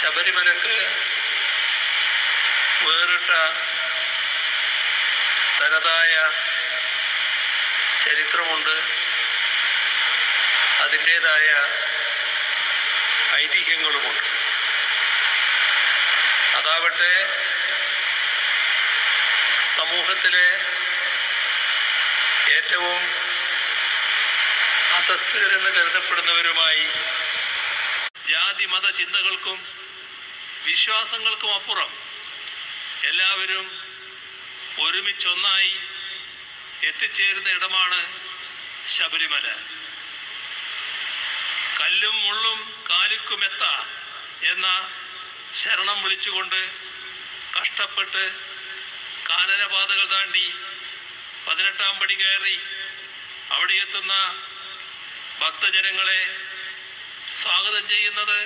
ശബരിമലക്ക് വേറിട്ട തനതായ ചരിത്രമുണ്ട്. അതിന്റേതായ ഐതിഹ്യങ്ങളുമുണ്ട്. അതാവട്ടെ സമൂഹത്തിലെ ഏറ്റവും അധസ്ഥിതരെന്ന് കരുതപ്പെടുന്നവരുമായി ജാതി മത ചിന്തകൾക്കും വിശ്വാസങ്ങൾക്കും അപ്പുറം എല്ലാവരും ഒരുമിച്ചൊന്നായി എത്തിച്ചേരുന്ന ഇടമാണ് ശബരിമല. കല്ലും മുള്ളും കാലിക്കുമെത്ത എന്ന ശരണം വിളിച്ചുകൊണ്ട് കഷ്ടപ്പെട്ട് കാനനപാതകൾ താണ്ടി പതിനെട്ടാം പടി കയറി അവിടെ എത്തുന്ന ഭക്തജനങ്ങളെ സ്വാഗതം ചെയ്യുന്നത്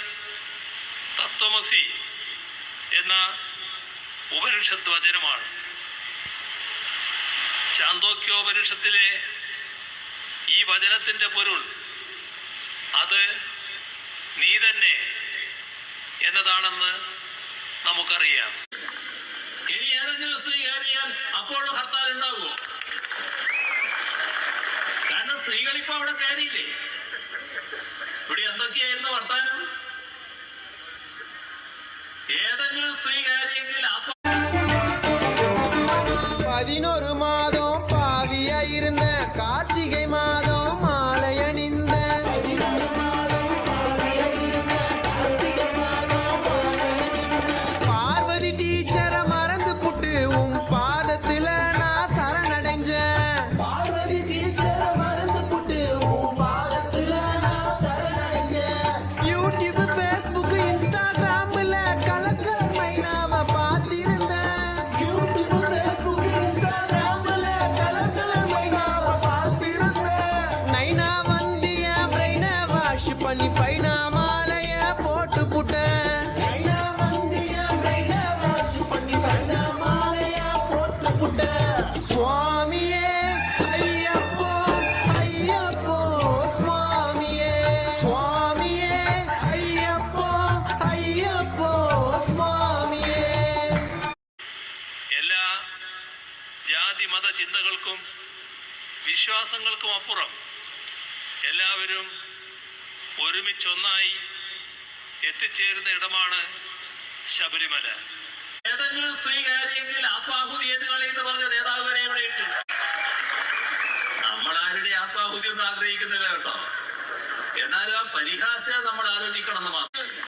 തത്വമസി എന്ന ഉപനിഷത്ത് വചനമാണ് ചാന്തോക്യോപനിഷത്തിലെ ഈ വചനത്തിന്റെ പൊരുൾ അത് നീ തന്നെ എന്നതാണെന്ന് നമുക്കറിയാം. ഇനി ഏതെങ്കിലും സ്ത്രീ കയറിയാൽ അപ്പോഴും ഹർത്താൽ ഉണ്ടാകുമോ? കാരണം സ്ത്രീകളിപ്പോ അവിടെ കയറിയില്ലേ? ഇവിടെ എന്തൊക്കെയായിരുന്നു വർത്താനം? பதினொரு மாதம். വിശ്വാസങ്ങൾക്കും അപ്പുറം എല്ലാവരും ഒരുമിച്ചൊന്നായി എത്തിച്ചേരുന്ന ഇടമാണ് ശബരിമല. ഏതെങ്കിലും സ്ത്രീ കയറിയെങ്കിൽ ആത്മാഹുതി ഏത് കളയെന്ന് പറഞ്ഞ നേതാവ് വരെ ഇവിടെ ഇട്ടു നമ്മളാരുടെ ആത്മാഹുതി ഒന്നും ആഗ്രഹിക്കുന്നില്ല കേട്ടോ. എന്നാലും ആ പരിഹാസ നമ്മൾ ആലോചിക്കണം എന്ന് മാത്രം.